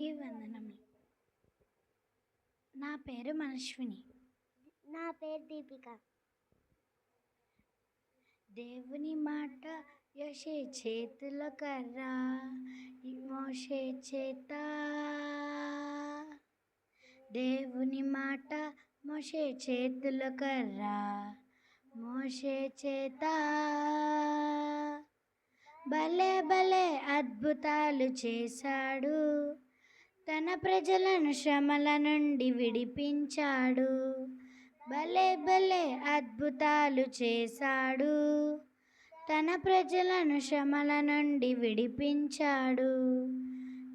అందరికీ వందనములు నా పేరు మనస్విని నా పేరు దీపిక. దేవుని మాట యశే చేతుల కర్ర మోషే చేత. దేవుని మాట మోషే చేతుల కర్ర మోషే చేత. భలే భలే అద్భుతాలు చేశాడు. తన ప్రజలను శ్రమల నుండి విడిపించాడు. భలే భలే అద్భుతాలు చేశాడు. తన ప్రజలను శ్రమల నుండి విడిపించాడు.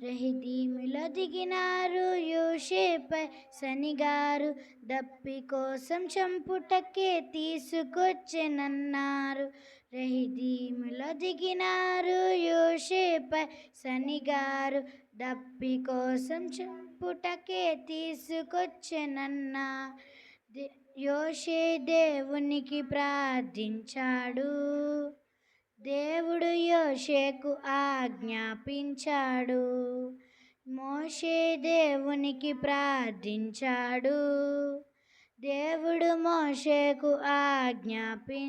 రహిదీమిలో దిగినారు యూషేపై శనిగారు దప్పి కోసం చంపుటకే తీసుకొచ్చెనన్నారు. రహిదీమిలో దిగినారు యూషేపై శనిగారు దప్పి కోసం చంపుటకే తీసుకొచ్చెనన్నా దే- యోషే దేవునికి ప్రార్థించాడు. మోషేకు ఆజ్ఞాపించాడు. మోషే దేవునికి ప్రార్థించాడు. దేవుడు మోషేకు ఆజ్ఞాపించాడు.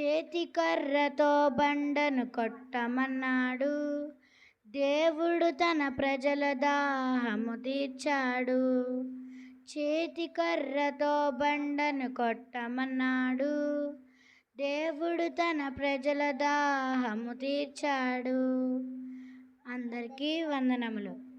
చేతి కర్రతో బండను కొట్టమన్నాడు. దేవుడు తన ప్రజల దాహము తీర్చాడు. చేతి కర్రతో బండను కొట్టమన్నాడు. దేవుడు తన ప్రజల దాహము తీర్చాడు. అందరికీ వందనములు.